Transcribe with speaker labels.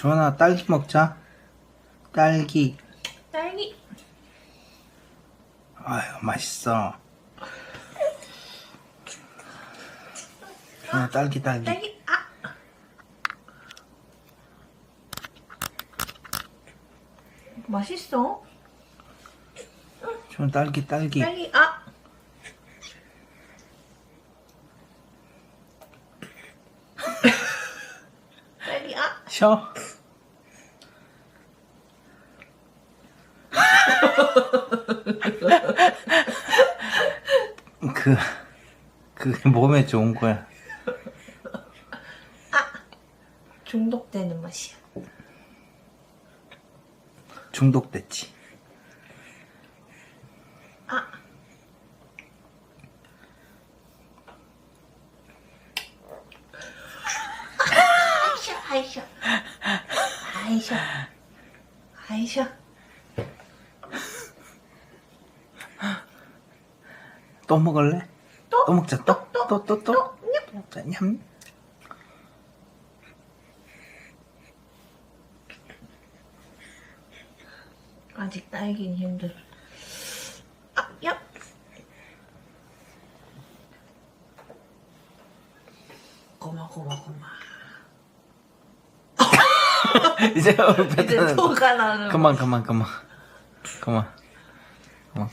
Speaker 1: 주원아 딸기 먹자. 딸기.
Speaker 2: 딸기.
Speaker 1: 아유 맛있어. 주원아 딸기 딸기.
Speaker 2: 딸기. 아. 맛있어?
Speaker 1: 주원 딸기 딸기.
Speaker 2: 딸기. 아. 딸기. 아.
Speaker 1: 쉬어. 그, 그게 몸에 좋은 거야.
Speaker 2: 중독되는 맛이야.
Speaker 1: 중독됐지.
Speaker 2: 아. 아이샤, 아이샤. 아이샤. 아이샤.
Speaker 1: 또 먹을래?
Speaker 2: 또?
Speaker 1: 또 먹자, 또?
Speaker 2: 또,
Speaker 1: 또, 또, 또?
Speaker 2: 또, 냠.
Speaker 1: 먹자, 냠.
Speaker 2: 아직 딸기는 힘들어. 아, 야. 고마, 고마, 고마.
Speaker 1: 이제
Speaker 2: 이제
Speaker 1: 뱉어내.
Speaker 2: 토가 나는.
Speaker 1: 그만, 그만, 그만. 그만. 그만.